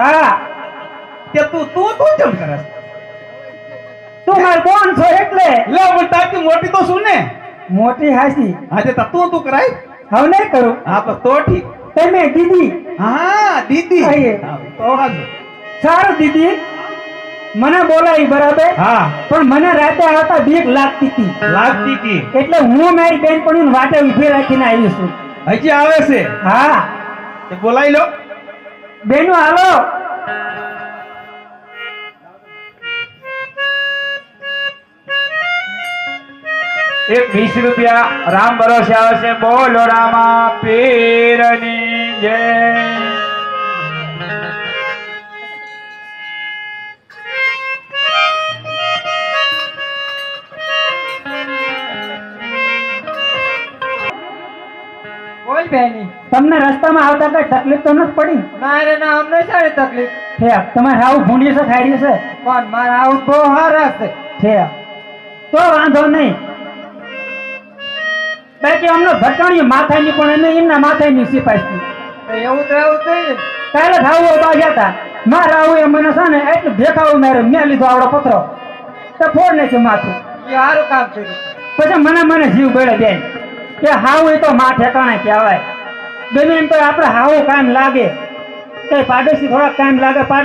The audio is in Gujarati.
હા. તે તું તું તું કેમ કરસ તું માર કોણ છો એટલે. લે પણ તારથી મોટી તો શું ને? મોટી હાસી. આજે તો તું તું કરાય. હવે નહીં કરું. હા તો તો ઠીક. તમે દીદી. હા દીદી. તો હાજુ. સારું દીદી. મને બોલાવી બરાબર. હા. પણ મને રાતે આવતા બીક લાગતી હતી. લાગતી હતી. એટલે હું મારી બેનપણીને વાટે ઊભી રાખીને આવી છું. હજી આવે છે? હા. બોલાવી લો. બેનો હાલો. એક વીસ રૂપિયા રામ ભરોસે આવશે બોલો રામા પીરની જય. બેની તમને રસ્તામાં આવતા કઈ તકલીફ તો નથી પડી? ના રે ના અમને સારી તકલીફ. છે તમારે આવું ભૂંડી છે ખાડી છે? પણ મારા આવું બહુ સારા છે. છે. તો વાંધો નહીં. બાકી અમને ભટકાણી માથાની પણ એને એમના માથાની સિપાઈ એવું તો એવું થઈ કાલે ખાવું હોય ગયા હતા. મારે આવું એ મને છે ને એટલું દેખાવું મારે મેં લીધો આવડો પથરો. તો ફોડ નાખ્યું માથું. સારું કામ કર્યું પછી મને મને જીવ ગળે બેન કે હાવ એ તો માં ઠેકાણે કહેવાય. ગમે એમ તો આપણે હાવ કામ લાગે. કઈ પાડોશી થોડાક કામ લાગે પાડોશી